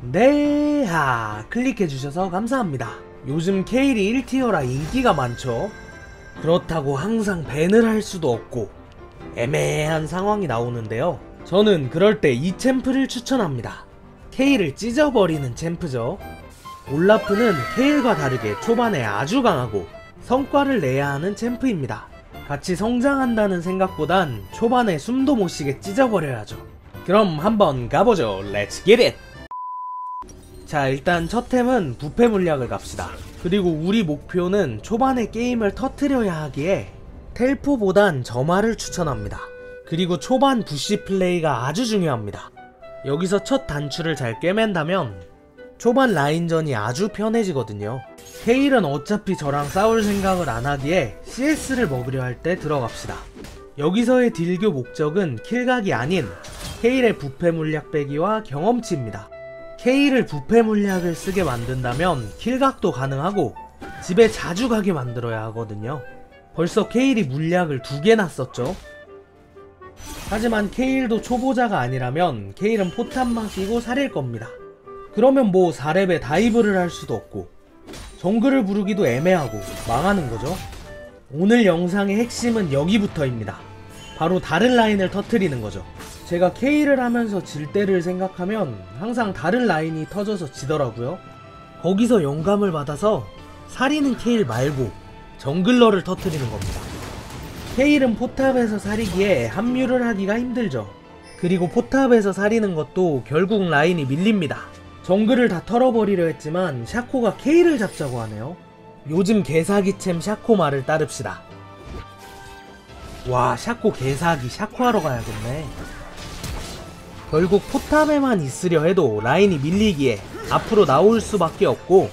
네, 하, 클릭해주셔서 감사합니다. 요즘 케일이 1티어라 인기가 많죠? 그렇다고 항상 밴을 할 수도 없고, 애매한 상황이 나오는데요. 저는 그럴 때 이 챔프를 추천합니다. 케일을 찢어버리는 챔프죠. 올라프는 케일과 다르게 초반에 아주 강하고 성과를 내야 하는 챔프입니다. 같이 성장한다는 생각보단 초반에 숨도 못 쉬게 찢어버려야죠. 그럼 한번 가보죠. 렛츠 겟 잇! 자 일단 첫 템은 부패 물약을 갑시다. 그리고 우리 목표는 초반에 게임을 터트려야 하기에 텔포보단 점화를 추천합니다. 그리고 초반 부시 플레이가 아주 중요합니다. 여기서 첫 단추를 잘 꿰맨다면 초반 라인전이 아주 편해지거든요. 케일은 어차피 저랑 싸울 생각을 안 하기에 CS를 먹으려 할 때 들어갑시다. 여기서의 딜교 목적은 킬각이 아닌 케일의 부패 물약 빼기와 경험치입니다. 케일을 부패 물약을 쓰게 만든다면 킬각도 가능하고 집에 자주 가게 만들어야 하거든요. 벌써 케일이 물약을 두 개나 썼죠. 하지만 케일도 초보자가 아니라면 케일은 포탄만 끼고 살일 겁니다. 그러면 뭐 4렙에 다이브를 할 수도 없고 정글을 부르기도 애매하고 망하는 거죠. 오늘 영상의 핵심은 여기부터입니다. 바로 다른 라인을 터트리는 거죠. 제가 K를 하면서 질 때를 생각하면 항상 다른 라인이 터져서 지더라고요. 거기서 영감을 받아서 살이는 케일 말고 정글러를 터트리는 겁니다. 케일은 포탑에서 사리기에 합류를 하기가 힘들죠. 그리고 포탑에서 사리는 것도 결국 라인이 밀립니다. 정글을 다 털어버리려 했지만 샤코가 케일을 잡자고 하네요. 요즘 개사기챔 샤코 말을 따릅시다. 와 샤코 개사기 샤코하러 가야겠네. 결국 포탑에만 있으려 해도 라인이 밀리기에 앞으로 나올 수밖에 없고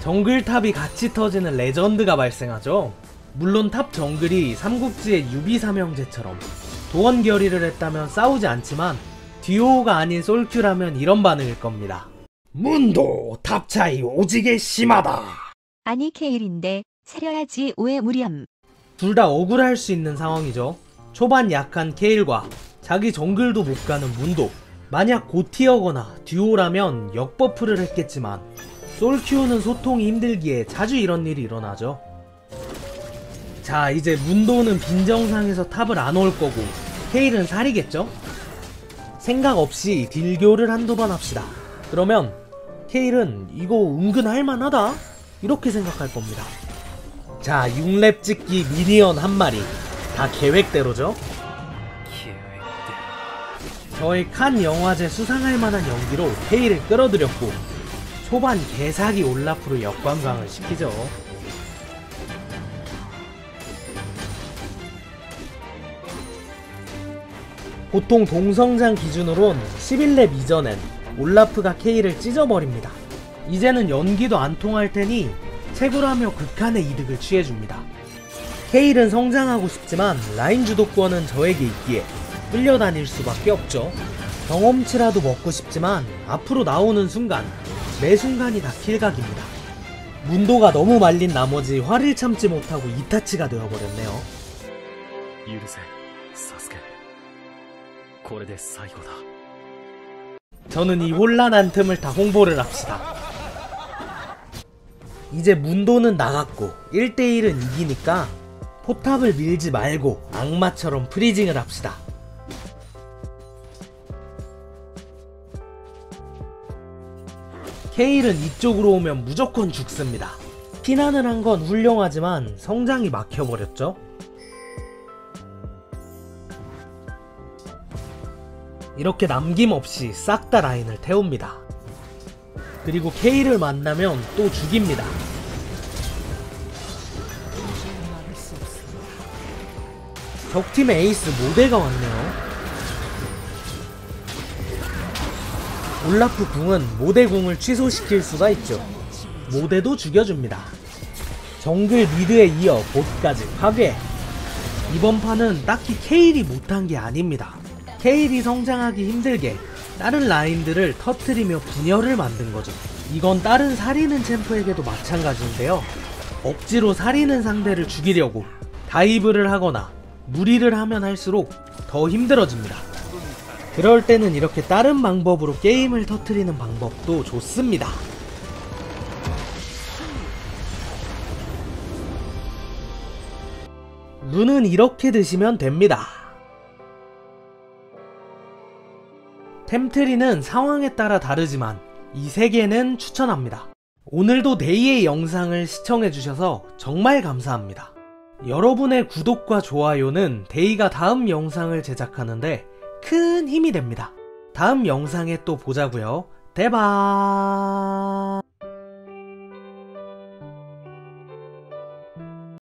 정글탑이 같이 터지는 레전드가 발생하죠. 물론 탑 정글이 삼국지의 유비 삼형제처럼 도원 결의를 했다면 싸우지 않지만 듀오가 아닌 솔큐라면 이런 반응일 겁니다. 문도 탑 차이 오지게 심하다. 아니 케일인데 사려야지 오해 무렴. 둘 다 억울할 수 있는 상황이죠. 초반 약한 케일과 자기 정글도 못 가는 문도. 만약 고티어거나 듀오라면 역버프를 했겠지만 솔 키우는 소통이 힘들기에 자주 이런 일이 일어나죠. 자 이제 문도는 빈정상에서 탑을 안 올 거고 케일은 살이겠죠? 생각 없이 딜교를 한두 번 합시다. 그러면 케일은 이거 은근 할만하다? 이렇게 생각할 겁니다. 자 6렙 찍기 미니언 한 마리 다 계획대로죠? 저의 칸 영화제 수상할 만한 연기로 케일을 끌어들였고 초반 개사기 올라프로 역관광을 시키죠. 보통 동성장 기준으론 11렙 이전엔 올라프가 케일을 찢어버립니다. 이제는 연기도 안 통할 테니 채굴하며 극한의 이득을 취해줍니다. 케일은 성장하고 싶지만 라인 주도권은 저에게 있기에 끌려다닐 수밖에 없죠. 경험치라도 먹고 싶지만 앞으로 나오는 순간 매 순간이 다 킬각입니다. 문도가 너무 말린 나머지 화를 참지 못하고 이타치가 되어버렸네요. 許せサスケこれで最後だ 저는 이 혼란한 틈을 다 홍보를 합시다. 이제 문도는 나갔고 1대1은 이기니까 포탑을 밀지 말고 악마처럼 프리징을 합시다. 케일은 이쪽으로 오면 무조건 죽습니다. 피난을 한 건 훌륭하지만 성장이 막혀버렸죠. 이렇게 남김없이 싹 다 라인을 태웁니다. 그리고 케이를 만나면 또 죽입니다. 적팀의 에이스 모델가 왔네요. 올라프 궁은 모대 궁을 취소시킬 수가 있죠. 모대도 죽여줍니다. 정글 미드에 이어 보트까지 파괴. 이번 판은 딱히 케일이 못한 게 아닙니다. 케일이 성장하기 힘들게 다른 라인들을 터트리며 분열을 만든 거죠. 이건 다른 살리는 챔프에게도 마찬가지인데요. 억지로 살리는 상대를 죽이려고 다이브를 하거나 무리를 하면 할수록 더 힘들어집니다. 그럴 때는 이렇게 다른 방법으로 게임을 터트리는 방법도 좋습니다. 룬은 이렇게 드시면 됩니다. 템트리는 상황에 따라 다르지만 이 세 개는 추천합니다. 오늘도 데이의 영상을 시청해주셔서 정말 감사합니다. 여러분의 구독과 좋아요는 데이가 다음 영상을 제작하는데 큰 힘이 됩니다. 다음 영상에 또 보자고요. 대박!